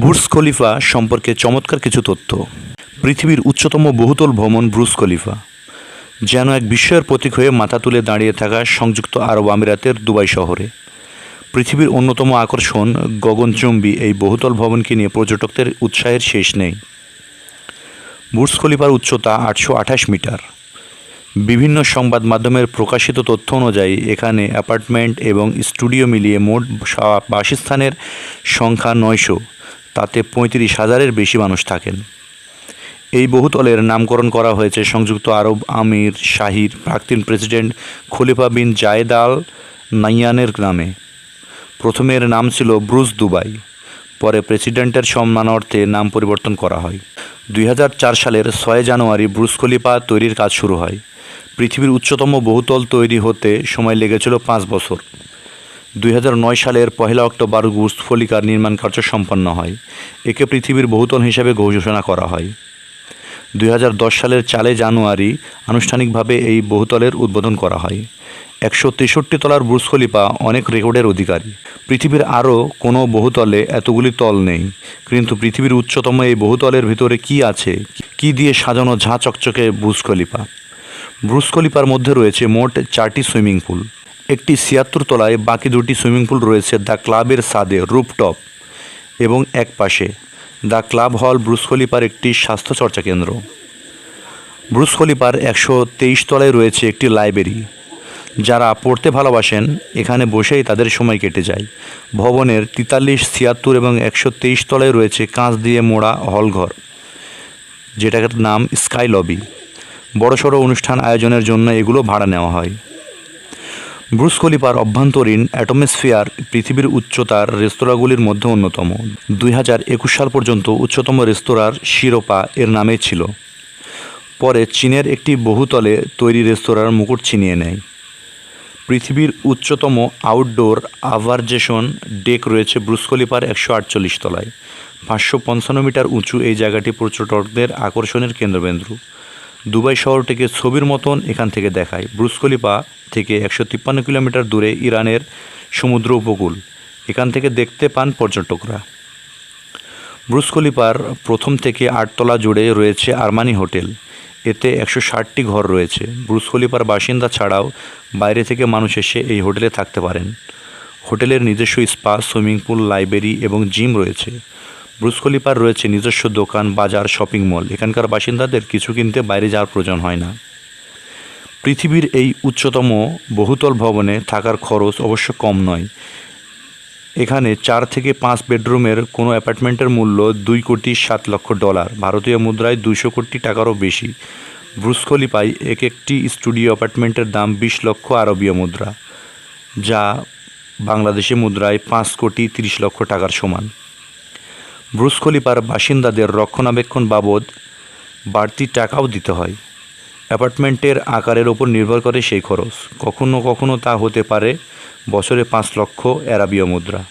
Burj Khalifa সম্পর্কে চমৎকার কিছু তথ্য। পৃথিবীর উচ্চতম বহুতল ভবন ব্রুজ খলিফা, যেন এক বিস্ময়ের প্রতীক হয়ে মাথা তুলে দাঁড়িয়ে থাকা সংযুক্ত আরব আমিরাতের দুবাই শহরে। পৃথিবীর অন্যতম আকর্ষণ গগনচুম্বী এই বহুতল ভবনকে নিয়ে পর্যটকদের উৎসাহের শেষ নেই। বুর্জ খলিফার উচ্চতা আটশো আঠাশ মিটার। বিভিন্ন সংবাদ মাধ্যমের প্রকাশিত তথ্য অনুযায়ী এখানে অ্যাপার্টমেন্ট এবং স্টুডিও মিলিয়ে মোট বাসস্থানের সংখ্যা নয়শো। তাতে পঁয়ত্রিশ হাজারের বেশি মানুষ থাকেন। এই বহুতলের নামকরণ করা হয়েছে সংযুক্ত আরব আমির শাহির প্রাক্তন প্রেসিডেন্ট খলিফা বিন জায়েদ আল নাইয়ানের নামে। প্রথমের নাম ছিল ব্রুজ দুবাই, পরে প্রেসিডেন্টের সম্মানার্থে নাম পরিবর্তন করা হয়। দুই হাজার চার সালের ছয় জানুয়ারি ব্রুজ খলিফা তৈরির কাজ শুরু হয়। পৃথিবীর উচ্চতম বহুতল তৈরি হতে সময় লেগেছিল পাঁচ বছর। দুই হাজার নয় সালের পহেলা অক্টোবর খলিফার নির্মাণ কার্য সম্পন্ন হয়। একে পৃথিবীর বহুতল হিসাবে ঘোষণা করা হয়। দুই হাজার দশ সালের চারে জানুয়ারি আনুষ্ঠানিকভাবে এই বহুতলের উদ্বোধন করা হয়। একশো তেষট্টি তলার বুর্জ খলিফা অনেক রেকর্ডের অধিকারী। পৃথিবীর আরও কোনো বহুতলে এতগুলি তল নেই। কিন্তু পৃথিবীর উচ্চতম এই বহুতলের ভিতরে কি আছে, কি দিয়ে সাজানো ঝাঁ চকচকে বুর্জ খলিফা? খলিফার মধ্যে রয়েছে মোট চারটি সুইমিং পুল। একটি ছিয়াত্তর তলায় বাকি দুটি সুইমিং পুল রয়েছে দ্য ক্লাবের সাদে রুপটপ এবং এক পাশে দ্য ক্লাব হল ব্রুজ খলিফার একটি স্বাস্থ্য চর্চা কেন্দ্র। ব্রুজ খলিফার একশো তেইশ তলায় রয়েছে একটি লাইব্রেরি। যারা পড়তে ভালোবাসেন, এখানে বসেই তাদের সময় কেটে যায়। ভবনের তেতাল্লিশ, ছিয়াত্তর এবং একশো তেইশ তলায় রয়েছে কাঁচ দিয়ে মোড়া হলঘর যেটার নাম স্কাই লবি। বড়সড় অনুষ্ঠান আয়োজনের জন্য এগুলো ভাড়া নেওয়া হয়। ব্রুস অভ্যন্তরীণ অ্যাটমসফিয়ার পৃথিবীর উচ্চতার রেস্তোরাঁগুলির মধ্যে অন্যতম। দুই হাজার একুশ সাল পর্যন্ত উচ্চতম রেস্তোরাঁর শিরোপা এর নামে ছিল। পরে চীনের একটি বহুতলে তৈরি রেস্তোরাঁর মুকুট ছিনিয়ে নেয়। পৃথিবীর উচ্চতম আউটডোর আভারজেশন ডেক রয়েছে ব্রুস একশো আটচল্লিশ তলায়। পাঁচশো পঞ্চান্ন মিটার উঁচু এই জায়গাটি পর্যটকদের আকর্ষণের কেন্দ্রবিন্দু। দুবাই শহরটিকে ছবির মতন এখান থেকে দেখায়। ব্রুস খলিফা থেকে একশো তিপ্পান্ন কিলোমিটার দূরে ইরানের সমুদ্র উপকূল। এখান থেকে দেখতে পান পর্যটকরা। ব্রুস খলিফার প্রথম থেকে আটতলা জুড়ে রয়েছে আরমানি হোটেল। এতে একশো ষাটটি ঘর রয়েছে। ব্রুস খলিফার বাসিন্দা ছাড়াও বাইরে থেকে মানুষ এসে এই হোটেলে থাকতে পারেন। হোটেলের নিজস্ব স্পা, সুইমিং পুল, লাইব্রেরি এবং জিম রয়েছে। ব্রুস খলিফার রয়েছে নিজস্ব দোকান, বাজার, শপিং মল। এখানকার বাসিন্দাদের কিছু কিনতে বাইরে যাওয়ার প্রয়োজন হয় না। পৃথিবীর এই উচ্চতম বহুতল ভবনে থাকার খরচ অবশ্য কম নয়। এখানে চার থেকে পাঁচ বেডরুমের কোনো অ্যাপার্টমেন্টের মূল্য দুই কোটি সাত লক্ষ ডলার। ভারতীয় মুদ্রায় দুইশো কোটি টাকারও বেশি। ব্রুস খলিফায় এক একটি স্টুডিও অ্যাপার্টমেন্টের দাম বিশ লক্ষ আরবীয় মুদ্রা, যা বাংলাদেশি মুদ্রায় পাঁচ কোটি তিরিশ লক্ষ টাকার সমান। ব্রুস খলিফার বাসিন্দাদের রক্ষণাবেক্ষণ বাবদ বাড়তি টাকাও দিতে হয়। অ্যাপার্টমেন্টের আকারের ওপর নির্ভর করে সেই খরচ। কখনো কখনো তা হতে পারে বছরে পাঁচ লক্ষ অ্যারাবীয় মুদ্রা।